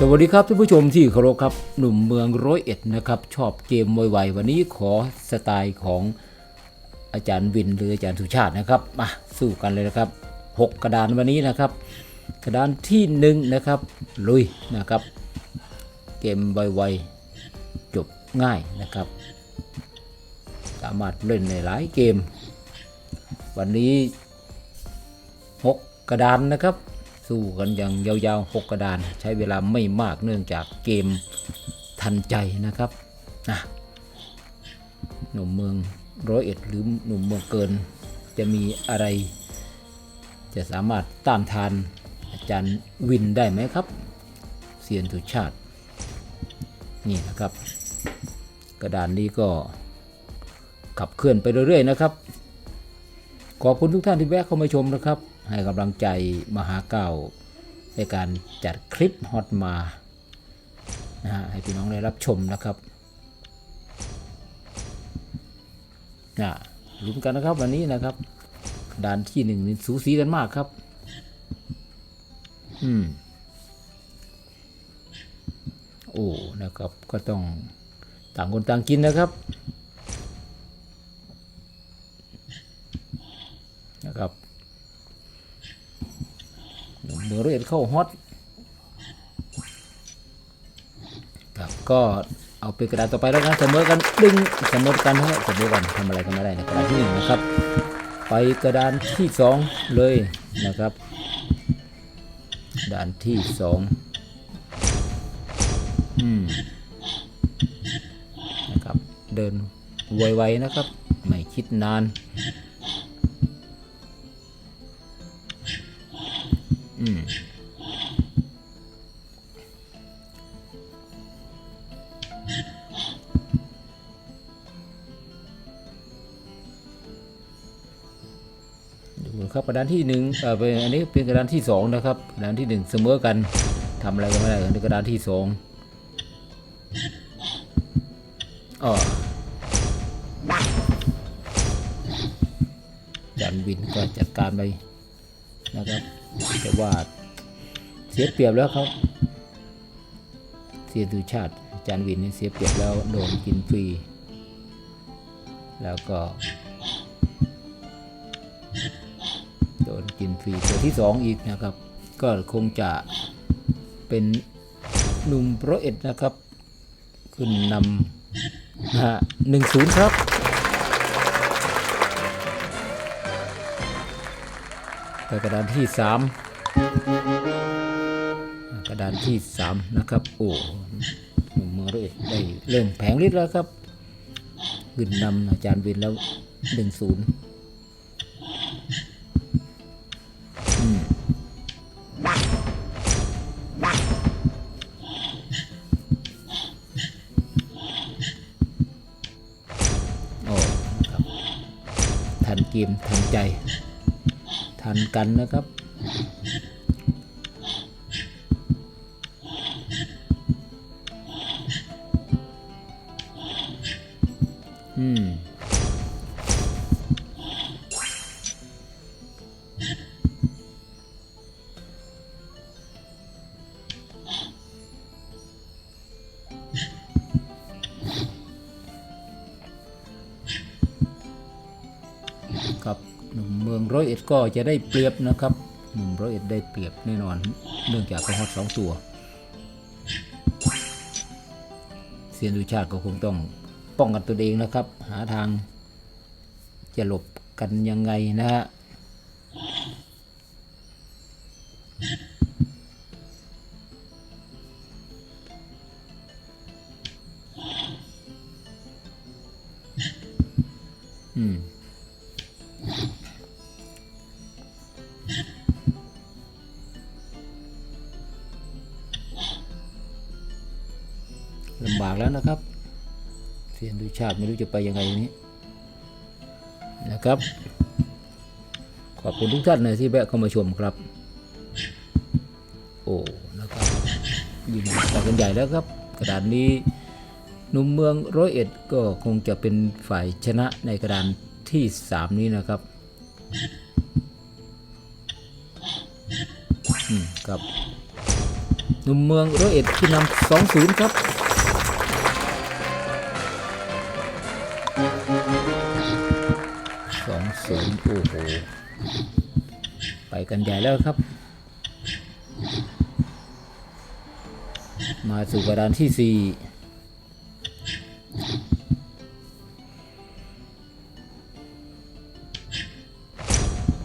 สวัสดีครับท่านผู้ชมที่เคารพครับ หนุ่มเมืองร้อยเอ็ดนะครับ ชอบเกมมวยไววันนี้ขอสไตล์ของอาจารย์วินหรืออาจารย์สุชาตินะครับมาสู้กันเลยนะครับหกกระดานวันนี้นะครับ กระดานที่หนึ่งนะครับลุยนะครับ เกมไวๆจบง่ายนะครับ สามารถเล่นในหลายเกม วันนี้หกกระดานนะครับ สู้กันอย่างยาวๆหกกระดาน ใช้เวลาไม่มากเนื่องจากเกมทันใจนะครับนะหนุ่มเมืองร้อยเอ็ดหรือหนุ่มเมืองเกิน จะมีอะไร จะสามารถต้านทานอาจารย์วินได้ไหมครับเซียนสุชาติ นี่นะครับ กระดานนี้ก็ขับเคลื่อนไปเรื่อยๆนะครับ ขอบคุณทุกท่านที่แวะเข้ามาชมนะครับ ให้กำลังใจมหาเก่าในการจัดคลิปฮอตมานะฮะให้พี่น้องได้รับชมนะครับนะลุ้นกันนะครับวันนี้นะครับด่านที่หนึ่งสูสีกันมากครับ อืม โอ้ นะครับ ก็ต้องต่างคนต่างกินนะครับ นะครับ เบอร์เรดเข้าฮอตครับก็เอาเป็นกระดานต่อไปแล้วกันเสมอกันดึงเสมอกันฮะเสมอกันทำอะไรกันไม่ได้ในกระดานที่หนึ่งนะครับ ไปกระดานที่สองเลยนะครับด่านที่สองอืมนะครับ เดินไวๆนะครับ ไม่คิดนาน อืมดูนะครับกระดานที่หนึ่งเออเป็นอันนี้เป็นกระดานที่สองนะครับกระดานที่หนึ่งเสมอกันทำอะไรกันไม่ได้กันในกระดานที่สองอ๋อจันวินก็จัดการไปนะครับ แต่ว่าเสียเปรียบแล้วครับ เสียดูชาติอาจารย์วินนี่เสียเปรียบแล้วโดนกินฟรี แล้วก็ โดนกินฟรีตัวที่สองอีกนะครับ ก็คงจะเป็นหนุ่มโปรเอ็ดนะครับ ขึ้นนำฮะหนึ่งศูนย์ครับ ไปกระดานที่สามกระดานที่สามนะครับ โอ้หนุ่มเมอร์เรดได้เริ่มแผงฤทธิ์แล้วครับขึ้นนำอาจารย์วินแล้วหนึ่งศูนย์อ้ครับทันเกมทันใจ ทันกันนะครับ อืมครับ หนุ่มเมืองร้อยเอ็ดก็จะได้เปรียบนะครับหนุ่มร้อยเอ็ดได้เปรียบแน่นอน เนื่องจากเขาฮอตสองตัวเซียนดูชาติก็คงต้องป้องกันตัวเองนะครับ หาทางจะหลบกันยังไงนะฮะอืมากแล้วนะครับเซียนดูชาติไม่รู้จะไปยังไงนี้นะครับ ขอบคุณทุกท่านนะที่แวะเข้ามาชมครับ โอ้นะครับยิงต่อกันใหญ่แล้วครับ กระดานนี้นุ่มเมืองร้อยเอ็ดก็คงจะเป็นฝ่ายชนะในกระดานที่สามนี้นะครับอืมครับหนุ่มเมืองร้อยเอ็ดที่นำสองศูนย์ครับ กันใหญ่แล้วครับ มาสู่กระดานที่สี่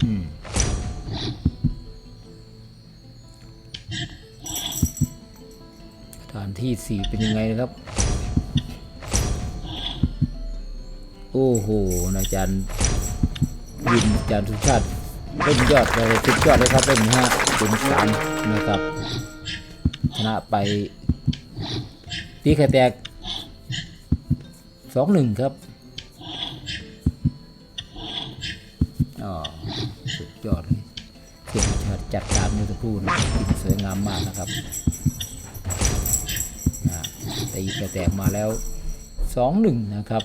อืมกระดานที่สี่เป็นยังไงนะครับ โอ้โหอาจารย์วินอาจารย์สุชาติ เล่นยอดเลยสุดยอดเลยครับเล่นห้าเป็นสามนะครับชนะไปตีไข่แตกสองหนึ่งครับอ๋อสุดยอดเลยเสียงจัดการเมื่อสักครู่นะสวยงามมากนะครับตีไข่แตกมาแล้วสองหนึ่งนะครับ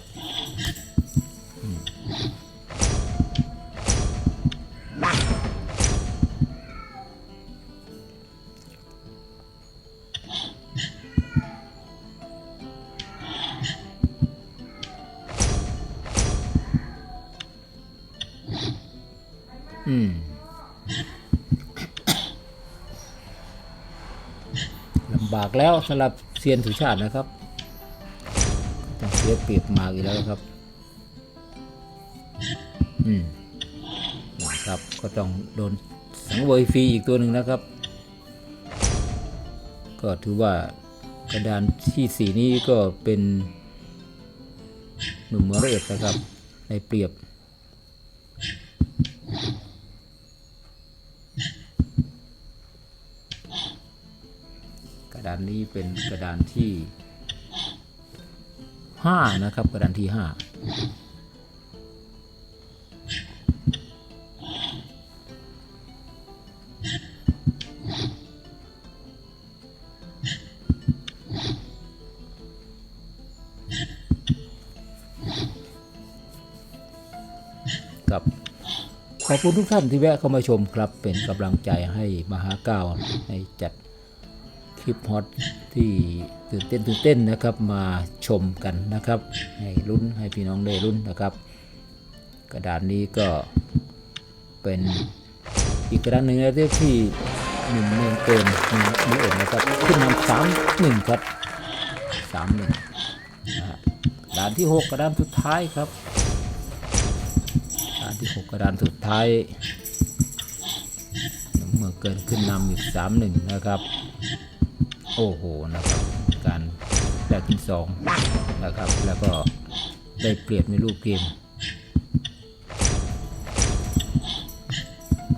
อืมลำบากแล้วสำหรับเซียนสุชาตินะครับต้องเสียเปรียบมากอีกแล้วครับ อืมนะครับ ก็ต้องโดนสังเวยฟรีอีกตัวหนึ่งนะครับ ก็ถือว่ากระดานที่สีนี้ก็เป็นหนุ่มเมืองร้อเอ็ดนะครับ ในเปรียบ ดานนี้เป็นกระดานที่ห้านะครับ กระดานที่ห้ากับขอบคุณทุกท่านที่แวะเข้ามาชมครับเป็นกำลังใจให้มหาก้าวในจัด ลิปฮอตที่ตื่นเต้นตื่นเต้นนะครับมาชมกันนะครับ ให้ลุ้นให้พี่น้องได้ลุ้นนะครับ กระดานนี้ก็เป็นอีกกระดานหนึ่งนะที่หนึ่งเมืองเกินหนึ่งมือเอ็ดนะครับขึ้นนำสามหนึ่งครับสามหนึ่งกระดานที่หกกระดานสุดท้ายครับกระดานที่หกกระดานสุดท้ายหนึ่งเมือเกินขึ้นนำอีกสามหนึ่งนะครับ โอ้โหนะครับ การแลกกินสองนะครับ แล้วก็ได้เปรียบในรูปเกม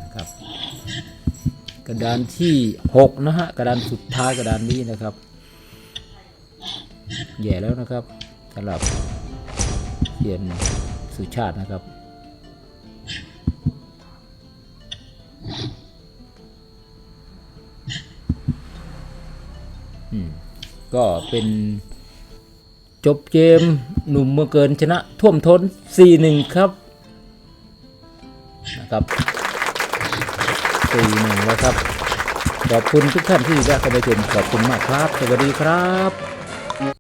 นะครับ กระดานที่ 6 นะฮะ กระดานสุดท้ายกระดานนี้นะครับ แย่แล้วนะครับสำหรับเรียนสุชาตินะครับ ก็เป็นจบเกมหนุ่มเมื่อเกินชนะท่วมท้น 4-1 ครับนะครับ 4-1 แล้วครับ ขอบคุณทุกท่านที่ได้เข้าไปชมขอบคุณมากครับ สวัสดีครับ